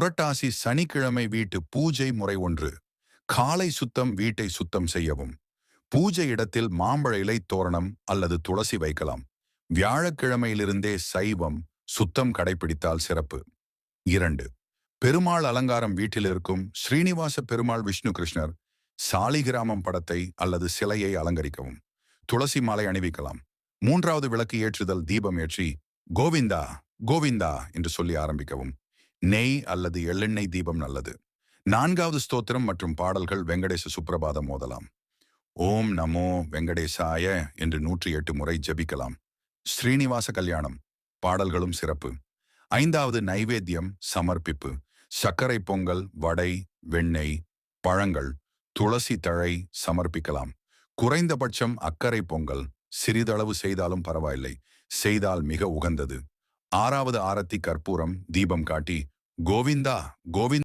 புரட்டாசி சனிக்கிழமை வீட்டு பூஜை முறை ஒன்று. காலை சுத்தம் வீட்டை சுத்தம் செய்யவும். பூஜை இடத்தில் மாம்பழ இலை தோரணம் அல்லது துளசி வைக்கலாம். வியாழக்கிழமையிலிருந்தே சைவம் சுத்தம் கடைபிடித்தால் சிறப்பு. இரண்டு பெருமாள் அலங்காரம் வீட்டில் இருக்கும் ஸ்ரீனிவாச பெருமாள் விஷ்ணு கிருஷ்ணர் சாலிகிராமம் படத்தை அல்லது சிலையை அலங்கரிக்கவும். துளசி மாலை அணிவிக்கலாம். மூன்றாவது விளக்கு ஏற்றுதல் தீபம் ஏற்றி கோவிந்தா கோவிந்தா என்று சொல்லி ஆரம்பிக்கவும். நெய் அல்லது எள்ளெண்ணெய் தீபம் நல்லது. நான்காவது ஸ்தோத்திரம் மற்றும் பாடல்கள் வெங்கடேச சுப்பிரபாதம் மோதலாம் ஓம் நமோ வெங்கடேசாய என்று நூற்றி எட்டு முறை ஜபிக்கலாம். ஸ்ரீனிவாச கல்யாணம் பாடல்களும் சிறப்பு. ஐந்தாவது நைவேத்தியம் சமர்ப்பிப்பு. சர்க்கரை பொங்கல் வடை வெண்ணெய் பழங்கள் துளசி தழை சமர்ப்பிக்கலாம். குறைந்தபட்சம் அக்கறை பொங்கல். சிறிதளவு செய்தாலும் பரவாயில்லை. செய்தால் மிக உகந்தது. ஆறாவது ஆரத்தி கற்பூரம் தீபம் காட்டி கோவிந்தா கோவிந்த்